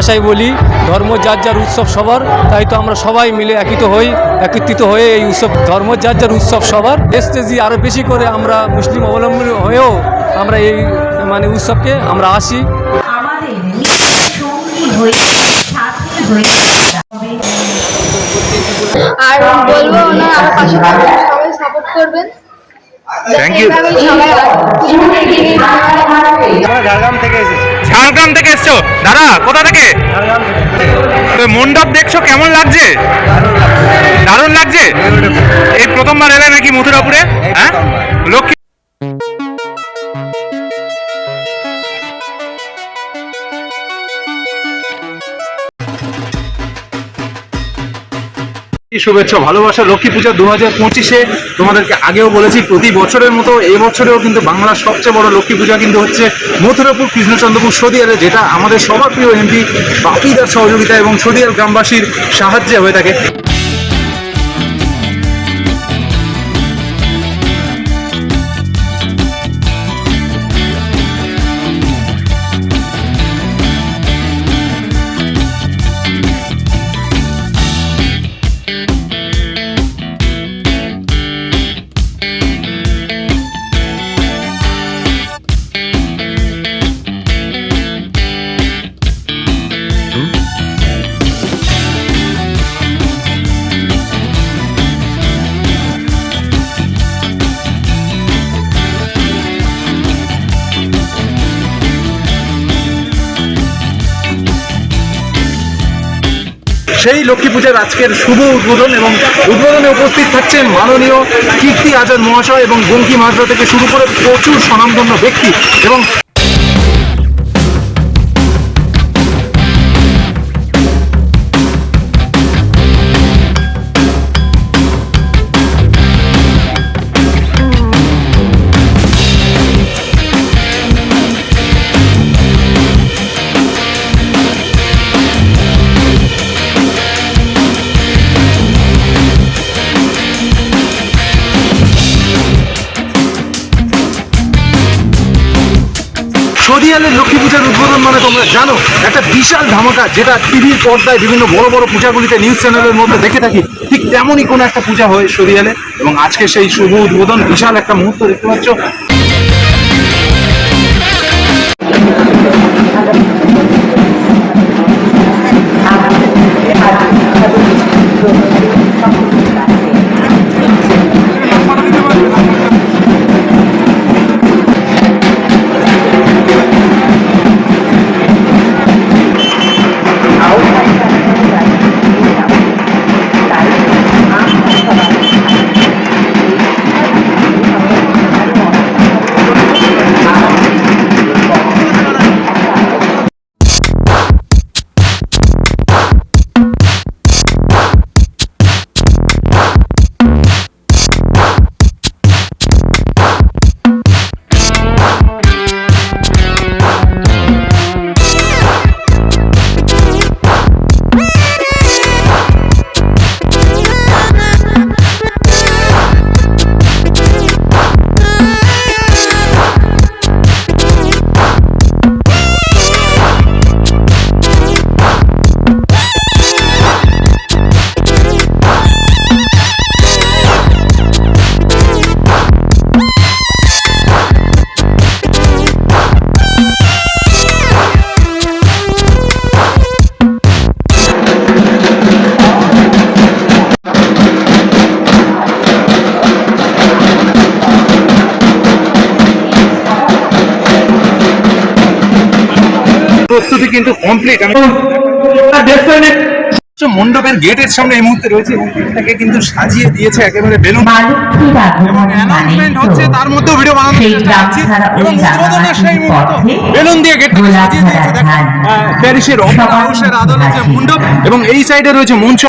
ভাষায় বলি ধর্ম যার যার উৎসব সবার তাই তো আমরা সবাই মিলে একিত হই একত্রিত হয়ে এই উৎসব ধর্ম যার যার উৎসব সবার। এসতেজি আরও বেশি করে আমরা মুসলিম অবলম্বন হয়েও আমরা এই মানে উৎসবকে আমরা আসি। আর বলব ওনার আমার পাশে সবাই সাপোর্ট করবেন। Thank you. এসছো দাদা, কোথা থেকে? তো দেখছ, কেমন লাগছে? দারুণ লাগছে? এই প্রথমবার এলে নাকি মথুরাপুরে? হ্যাঁ? লক্ষ্মী শুভেচ্ছা, ভালোবাসা, লক্ষ্মী পূজা দু হাজার পঁচিশে তোমাদেরকে আগেও বলেছি, প্রতি বছরের মতো এবছরেও কিন্তু বাংলার সবচেয়ে বড় লক্ষ্মী পূজা কিন্তু হচ্ছে মথুরাপুর, কৃষ্ণচন্দ্রপুর সদিয়ারে যেটা আমাদের সবার প্রিয় এমপি বাপিদার সহযোগিতা এবং সদিয়ার গ্রামবাসীর সাহায্যে হয়ে থাকে। সেই লক্ষ্মী পূজার আজকের শুভ উদ্বোধন এবং উদ্বোধনে উপস্থিত থাকছেন মাননীয় কীর্তি আজাদ মহাশয় এবং বঙ্কি মহাশয় থেকে শুরু করে প্রচুর স্বনামধন্য ব্যক্তি এবং সরিয়ালের লক্ষ্মী পূজার উদ্বোধন মানে তোমরা জানো, একটা বিশাল ধামাকা যেটা টিভির পর্দায় বিভিন্ন বড় বড় পূজাগুলিতে নিউজ চ্যানেলের মধ্যে দেখে থাকি। ঠিক তেমনই কোনো একটা পূজা হয় সরিয়ালে এবং আজকে সেই শুভ উদ্বোধন বিশাল একটা মুহূর্ত দেখতে পাচ্ছ। কিন্তু কমপ্লিট আমি মণ্ডপের গেটের সামনে এই মুহূর্তে রয়েছে এবং গেটটাকে কিন্তু সাজিয়ে দিয়েছে একেবারে বেলুন। অ্যানাউন্সমেন্ট হচ্ছে তার মধ্যেও ভিডিও বানানোর চেষ্টা করছি। এবং উদ্বোধনের সেই মুহূর্ত বেলুন দিয়ে গেটটাকে সাজিয়ে দিয়েছে। দেখো। প্যারিসের অপেরা হাউসের আদলে যে। মণ্ডপ এবং এই সাইডে রয়েছে মঞ্চ।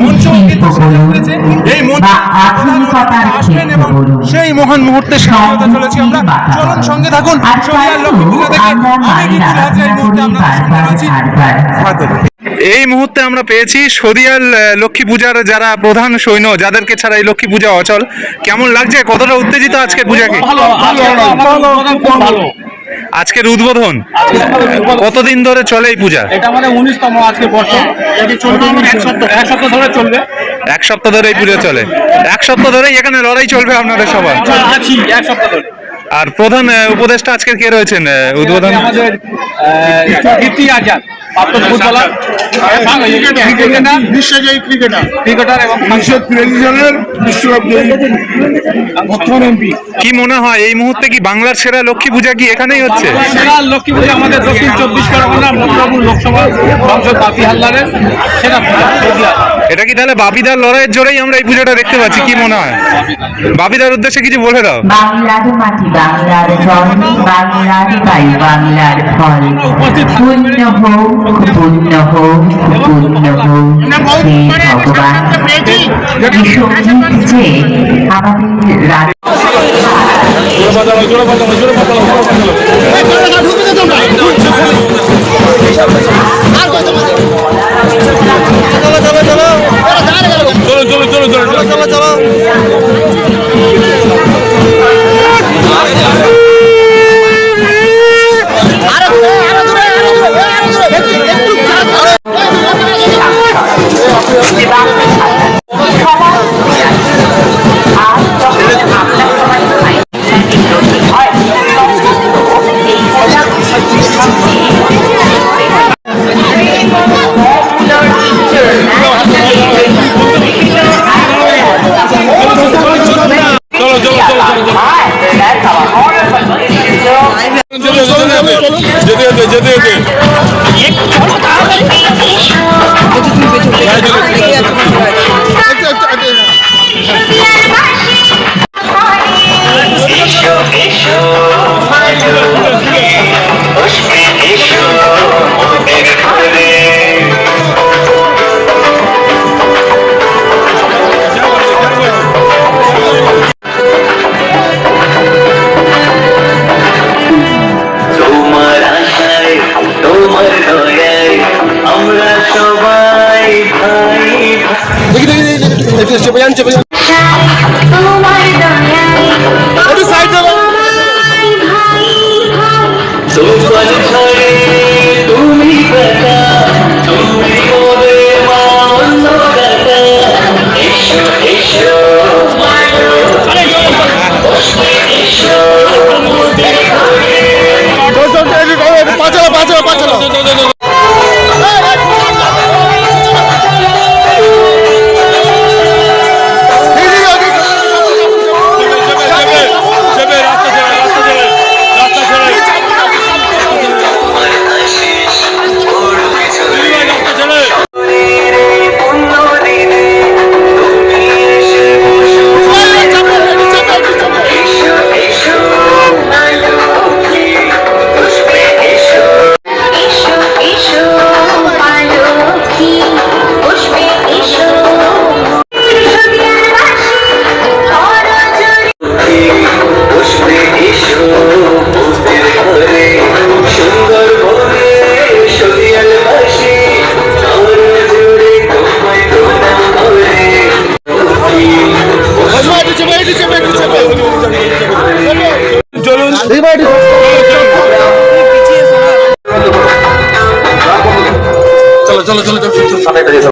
মঞ্চ হয়েছে। এই মঞ্চ আসবেন এবং সেই মহান মুহূর্তে চলেছি আমরা। চলুন সঙ্গে থাকুন। মুহূর্তে এই মুহূর্তে আমরা পেয়েছি সদিয়াল লক্ষ্মী পূজার যারা প্রধান সৈন্য যাদেরকে ছাড়া এই লক্ষ্মী পূজা অচল। কেমন লাগছে? কতটা উত্তেজিত আজকে পূজাকে? আজকের উদ্বোধন? কতদিন ধরে চলে এই পূজা? এটা আমাদের উনিশতম আজকে বর্ষ। এটি চলবে? এক সপ্তাহ এক সপ্তাহ ধরে চলবে। এক সপ্তাহ ধরে এই পুজো চলে। এক সপ্তাহ ধরেই এখানে লড়াই চলবে আপনাদের সবার? এক সপ্তাহ ধরে। আর প্রধান উপদেষ্টা আজকে কে রয়েছেন উদ্বোধন? আমাদের কীর্তি আজাদ ক্রিকেটার। বিশ্বজয়ী ক্রিকেটার। ক্রিকেটার এবং উনিশশো তিরাশি সালের বর্তমান এমপি কি মনে হয় এই মুহূর্তে কি বাংলার সেরা লক্ষ্মী পূজা কি এখানেই হচ্ছে? সেরা লক্ষ্মী পূজা আমাদের দক্ষিণ চব্বিশ পরগনা মথুরাপুর লোকসভা সংসদ বাপি হালদারের সেরা পূজা। এটা কি তাহলে বাপিদার লড়াইয়ের জোরেই আমরা এই পুজোটা দেখতে পাচ্ছি? কি মনে হয়? বাপিদার উদ্দেশ্যে কিছু বলে দাও। বাংলার মাটি, বাংলার বাংলার বাংলার ফল। হোক হোক হোক, হে ভগবান। এসো।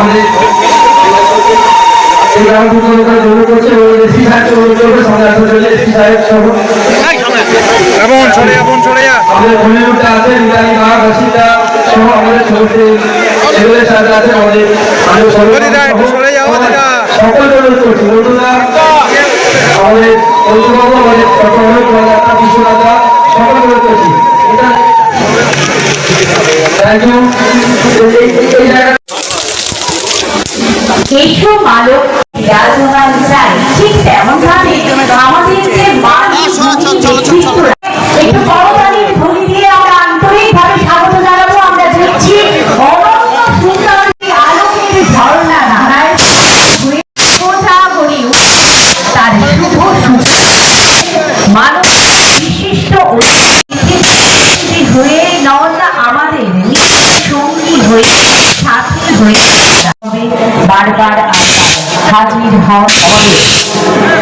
আমাদের এই গ্রাম পুজোটা জন্য করছে এবং এসপি সাহেব সামনে আসতে চলে এসপি সাহেব সহ। এমন চলে এমন যা। আমাদের মধ্যে আছে নিতানি মা রসিদা সহ আমাদের সমস্ত ছেলেদের সাথে আছে আমাদের আমাদের। সকল জনের করছি বন্ধুরা আমাদের বন্ধুবাবু আমাদের চট্টগ্রামের কলাকাতা বিশ্বনাথা সকল জনের করছি। এটা থ্যাংক ইউ এই জায়গা এসো মালক বিরাজমান চাই। ঠিক তেমন ভাবে আমাদের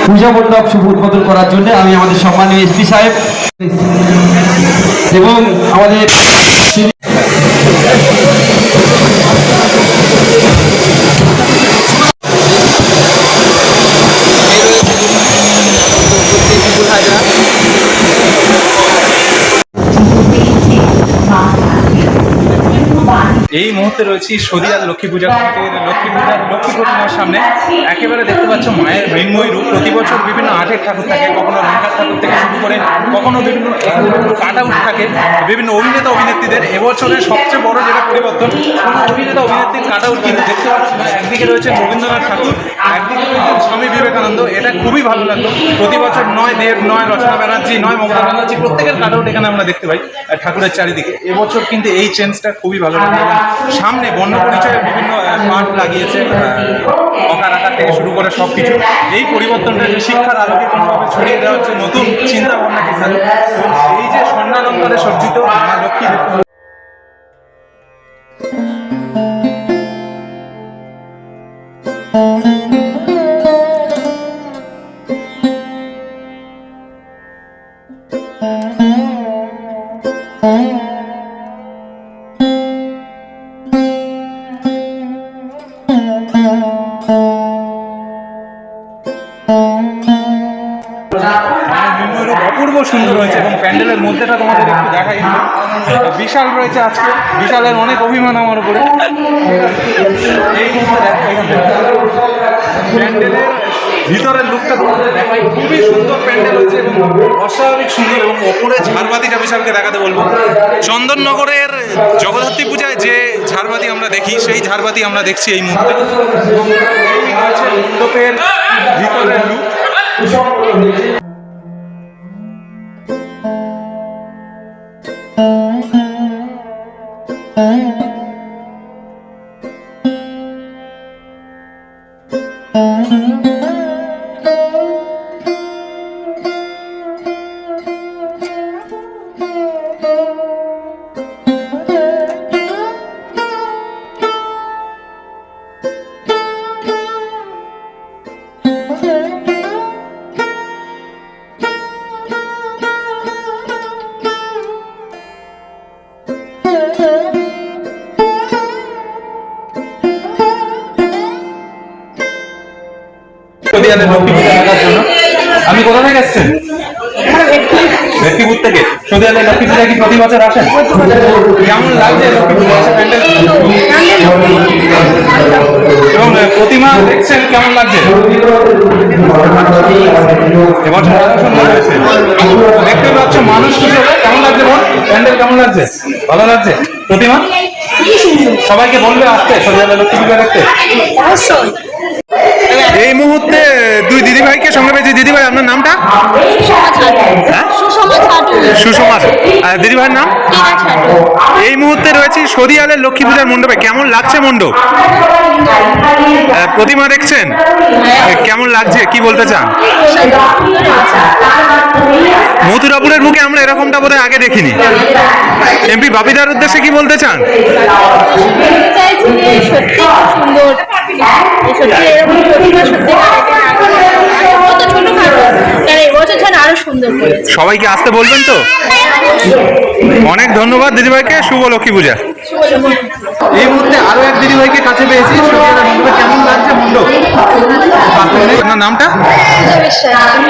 পূজা মণ্ডপ শুভ উদ্বোধন করার জন্য আমি আমাদের সম্মানীয় এসপি সাহেব এবং আমাদের এই মুহূর্তে রয়েছি সদিয়ার লক্ষ্মী পূজা লক্ষ্মী পূজার লক্ষ্মী প্রতিমার সামনে একেবারে দেখতে পাচ্ছ মায়ের মৃন্ময় রূপ। প্রতি বছর বিভিন্ন আর্টের ঠাকুর থাকে, কখনো রঙ্কার ঠাকুর থেকে শুরু করে, কখনো বিভিন্ন কাট আউট থাকে। বিভিন্ন অভিনেতা, অভিনেত্রীদের এবছরের সবচেয়ে বড় যেটা পরিবর্তন কোনো অভিনেতা, অভিনেত্রীর কাট আউট কিন্তু দেখতে পাচ্ছি না। একদিকে রয়েছে রবীন্দ্রনাথ ঠাকুর, একদিকে রয়েছে স্বামী বিবেকানন্দ। এটা খুবই ভালো লাগল। প্রতি বছর নয় দেব, নয় রচনা ব্যানার্জি, নয় মমতা ব্যানার্জি, প্রত্যেকের কাট আউট এখানে আমরা দেখতে পাই, ঠাকুরের চারিদিকে। এবছর কিন্তু এই চেঞ্জটা খুবই ভালো লাগল। সামনে বন্য পরিচয়ে বিভিন্ন পার্ট লাগিয়েছে অকার আকার থেকে শুরু করে সব কিছু এই পরিবর্তনটা যে শিক্ষার আলোকে কোনোভাবে ছড়িয়ে দেওয়া হচ্ছে নতুন চিন্তা ভাবনা কিন্তু এবং এই যে স্বর্ণালঙ্কারে সজ্জিত লক্ষ্মী। অপূর্ব সুন্দর হয়েছে এবং প্যান্ডেলের মধ্যেটা তোমাদের একটু দেখাই। বিশাল রয়েছে আজকে। বিশালের অনেক অভিমান আমার উপরে। প্যান্ডেলের ভিতরের লুকটা তোমাদের দেখাই। খুবই সুন্দর প্যান্ডেল হচ্ছে এবং অস্বাভাবিক সুন্দর এবং ওপরে ঝাড়বাতিটা বিশালকে দেখাতে বলব। চন্দননগরের জগদ্ধাত্রী পূজায় যে ঝাড়বাতি আমরা দেখি, সেই ঝাড়বাতি আমরা দেখছি এই মুহূর্তে। এবং এই হচ্ছে মণ্ডপের ভিতরের লুক সদিয়ালে থেকে এসছেন ভেটকিপুর থেকে সদিয়ালে লক্ষ্মী পূজা কি প্রতি বছর আসেন? কেমন লাগছে লক্ষ্মী পূজা এবং প্রতিমা দেখছেন কেমন লাগছে? এবছর দেখতে পাচ্ছ মানুষ হিসেবে কেমন লাগছে বোন প্যান্ডেল কেমন লাগছে? ভালো লাগছে? প্রতিমা? সবাইকে বলবে আসতে সদিয়ালে লক্ষ্মী পূজা দেখতে এই মুহূর্তে দুই দিদি ভাইকে সঙ্গে পেয়েছি দিদি ভাই আপনার নামটা? হ্যাঁ? সুষমা আর দিদি ভাইয়ের নাম? এই মুহূর্তে রয়েছি সদিয়ালের লক্ষ্মী পূজার মণ্ডপে। কেমন লাগছে মণ্ডপ? প্রতিমা দেখছেন? কেমন লাগছে? কি বলতে চান? মথুরাপুরের মুখে আমরা এরকমটা বোধহয় আগে দেখিনি। এমপি বাপিদার উদ্দেশ্যে কি বলতে চান? সবাইকে আসতে বলবেন তো? অনেক ধন্যবাদ দিদিভাইকে। শুভ লক্ষ্মী পূজা। এই মুহূর্তে আরও এক দিদি ভাইকে কাছে পেয়েছি। কেমন লাগছে মণ্ডপ আপনার নামটা?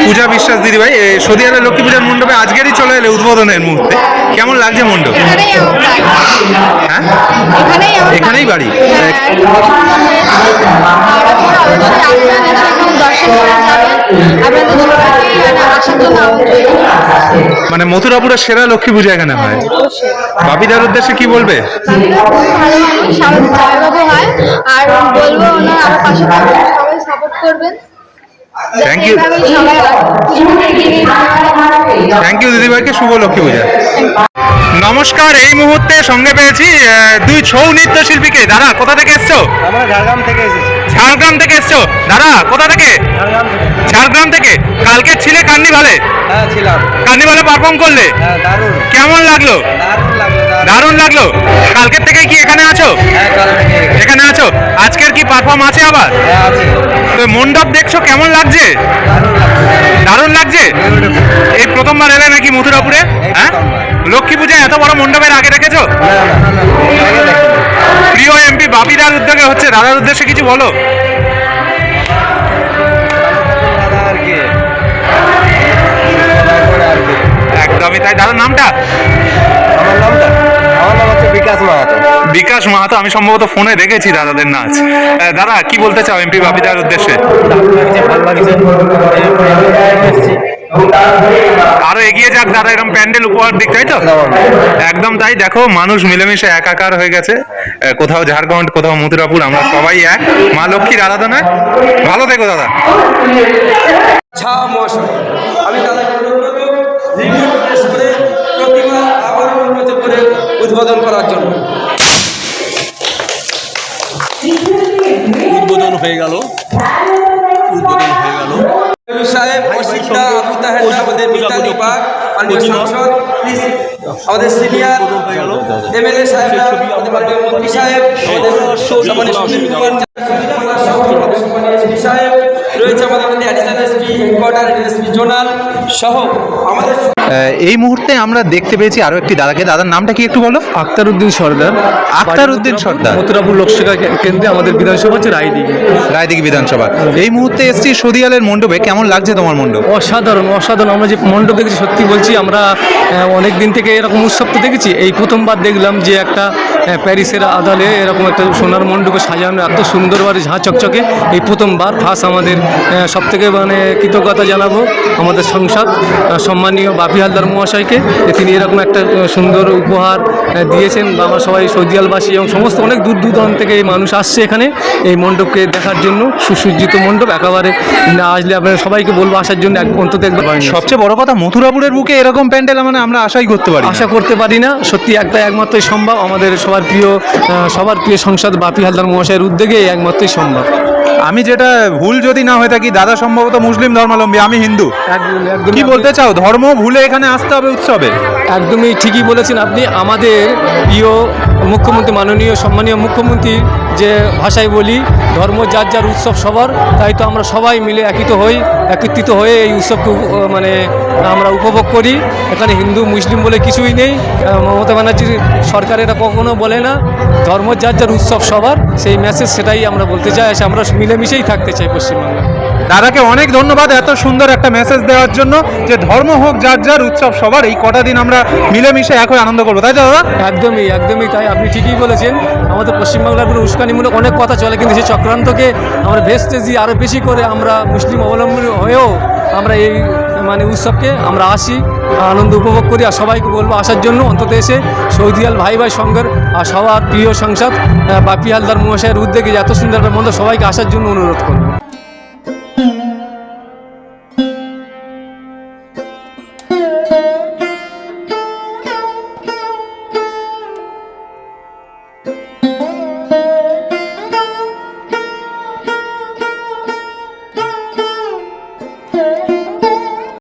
পূজা বিশ্বাস। দিদি ভাই সদিয়ালা লক্ষ্মী পূজার মণ্ডপে আজকেরই চলে এলে উদ্বোধনের মুহূর্তে। কেমন লাগছে বাড়ি। হ্যাঁ? এখানেই বাড়ি। হ্যাঁ, মানে মথুরাপুরের সেরা লক্ষ্মী পূজা এখানে হয়? বাপিদার উদ্দেশ্যে কি বলবে? হয়। আর বলব ওনার আরও পাশে সবাই সাপোর্ট করবেন। নিয়ে যাবে। থ্যাংক ইউ দিদিভাইকে শুভ লক্ষ্মী পূজা। নমস্কার এই মুহূর্তে সঙ্গে পেয়েছি দুই ছৌ নৃত্য শিল্পীকে দাদা কোথা থেকে এসছো? আমরা ঝাড়গ্রাম থেকে এসেছি। ঝাড়গ্রাম থেকে এসছো? দাদা কোথা থেকে? ঝাড়গ্রাম থেকে। কালকে ছিলে কার্নিভালে? হ্যাঁ ছিলাম। কার্নিভালে পারফর্ম করলে? হ্যাঁ দারুণ। কেমন লাগল? দারুণ লাগল। দারুণ লাগল কালকের থেকে কি এখানে আছো হ্যাঁ এখানে আছো আজকের কি পারফর্ম আছে আবার হ্যাঁ তো মণ্ডপ দেখছ কেমন লাগছে দারুণ লাগছে এই প্রথমবার এলে নাকি মথুরাপুরে হ্যাঁ লক্ষ্মী পূজায় এত বড় মণ্ডপের আগে রেখেছো প্রিয় এমপি বাপিদার উদ্যোগে হচ্ছে দাদার উদ্দেশ্যে কিছু বলো একদমই তাই দাদার নামটা বিকাশ মাহাতো। বিকাশ মাহাতো আমি সম্ভবত ফোনে দেখেছি দাদাদের নাচ। দাদা কি বলতে চাও এমপি বাপিদার উদ্দেশ্যে? আরও এগিয়ে যাক দাদা এরকম প্যান্ডেল উপহার দিক তাই তো? একদম তাই দেখো মানুষ মিলেমিশে একাকার হয়ে গেছে। কোথাও ঝাড়খণ্ড কোথাও মথুরাপুর আমরা সবাই এক। মা লক্ষ্মীর আরাধনা ভালো থেকো দাদা। আমি তাদেরকে উদ্বোধন করার জন্য। উদ্বোধন হয়ে গেল। উদ্বোধন হয়ে গেল। সাহেব অসিতা আবু তাহের আমাদের মিতালি বাগ মাননীয় সাংসদ আমাদের সিনিয়র এমএলএ সাহেব আমাদের সাহেব আমাদের এই মুহূর্তে আমরা দেখতে পেয়েছি আরও একটি দাদাকে। দাদার নামটা কি একটু বলো? আক্তার উদ্দিন সর্দার। আক্তার উদ্দিন সর্দার। মথুরাপুর লোকসভা কেন্দ্রে আমাদের বিধানসভা হচ্ছে রায়দিঘি। রায়দিঘি বিধানসভা। এই মুহূর্তে এসছি সদিয়ালের মণ্ডপে। কেমন লাগছে তোমার মণ্ডপ? অসাধারণ অসাধারণ। আমরা যে মণ্ডপ দেখেছি সত্যি বলছি আমরা অনেক দিন থেকে এরকম উৎসব তো দেখেছি। এই প্রথমবার দেখলাম যে একটা প্যারিসের আদালে এরকম একটা সোনার মণ্ডপে সাজানো এত সুন্দরভাবে ঝাঁ চকচকে। এই প্রথমবার ফার্স্ট আমাদের সব থেকে মানে কৃতজ্ঞতা জানাব আমাদের সংসদ সম্মানীয় বাপি হালদার মহাশয়কে তিনি এরকম একটা সুন্দর উপহার দিয়েছেন বা আমরা সবাই সৌদিয়ালবাসী এবং সমস্ত অনেক দূর দূরান্ত থেকে এই মানুষ আসছে এখানে এই মণ্ডপকে দেখার জন্য সুসজ্জিত মণ্ডপ একেবারে না আসলে আপনারা সবাইকে বলব আসার জন্য এক- অন্তত একবার সবচেয়ে বড় কথা মথুরাপুরের বুকে এরকম প্যান্ডেল মানে আমরা আশাই করতে পারি আশা করতে পারি না সত্যি একটা একমাত্রই সম্ভব আমাদের সবার প্রিয় সবার প্রিয় সংসদ বাপি হালদার মহাশয়ের উদ্যোগে এই একমাত্রই সম্ভব। আমি যেটা ভুল যদি না হয়ে থাকি দাদা সম্ভবত মুসলিম ধর্মাবলম্বী আমি হিন্দু। কি বলতে চাও? ধর্ম ভুলে এখানে আসতে হবে উৎসবে। একদমই ঠিকই বলেছেন আপনি। আমাদের প্রিয় মুখ্যমন্ত্রী মাননীয় সম্মানীয় মুখ্যমন্ত্রী যে ভাষায় বলি, ধর্ম যার যার উৎসব, সবার, তাই তো আমরা সবাই মিলে একিত হই, একত্রিত হয়ে এই উৎসবকে মানে আমরা উপভোগ করি। এখানে হিন্দু, মুসলিম বলে কিছুই নেই। মমতা ব্যানার্জির সরকার এটা কখনো বলে না। ধর্ম যার যার উৎসব, সবার, সেই মেসেজ সেটাই আমরা বলতে চাই। আমরা মিলেমিশেই থাকতে চাই পশ্চিমবাংলায় দাদাকে অনেক ধন্যবাদ এত সুন্দর একটা মেসেজ দেওয়ার জন্য যে ধর্ম হোক, যার যার উৎসব, সবার এই কটা দিন আমরা মিলেমিশে হয়ে আনন্দ করব। তাই তো দাদা? একদমই একদমই তাই। আপনি ঠিকই বলেছেন। আমাদের পশ্চিমবাংলার কোনো উস্কানিমূলক অনেক কথা চলে, কিন্তু সেই চক্রান্তকে আমরা ভেস্তে দিয়ে আরও বেশি করে আমরা মুসলিম অবলম্বন হয়েও আমরা এই মানে উৎসবকে আমরা আসি, আনন্দ উপভোগ করি। আর সবাইকে বলব, আসার জন্য অন্তত এসে সৌদিয়াল ভাই ভাই সঙ্গের আর সবার প্রিয় সংসদ বাপি হালদার মহাশয়ের উদ্যোগে এত সুন্দর একটা মন্দির, সবাইকে আসার জন্য অনুরোধ করব।